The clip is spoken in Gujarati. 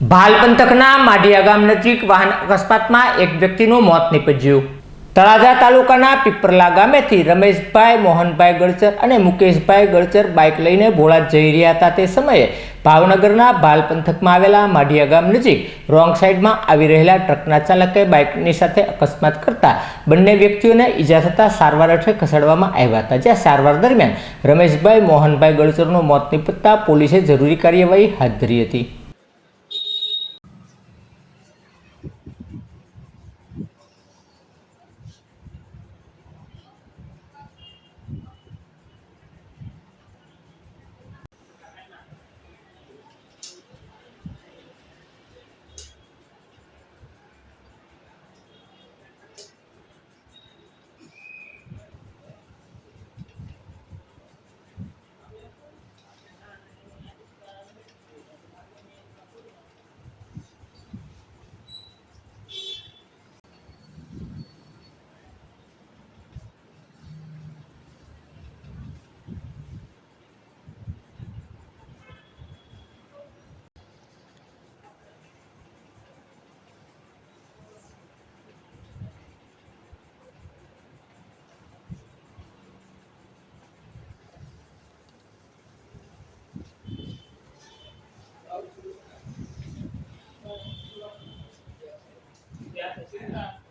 ભાલ પંથકના માઢિયા ગામ નજીક વાહન અકસ્માતમાં એક વ્યક્તિનું મોત નીપજ્યું. તળાજા તાલુકાના પીપરલા ગામેથી રમેશભાઈ, મોહનભાઈ ગળચર અને મુકેશભાઈ ગળચર બાઇક લઈને ભોળા જઈ રહ્યા હતા. તે સમયે ભાવનગરના ભાલ પંથકમાં આવેલા માઢિયા ગામ નજીક રોંગ સાઈડમાં આવી રહેલા ટ્રકના ચાલકે બાઇકની સાથે અકસ્માત કરતા બંને વ્યક્તિઓને ઈજા થતાં સારવાર અર્થે ખસેડવામાં આવ્યા હતા, જ્યાં સારવાર દરમિયાન રમેશભાઈ, મોહનભાઈ ગળચરનું મોત નિપજતા પોલીસે જરૂરી કાર્યવાહી હાથ ધરી હતી. Yeah.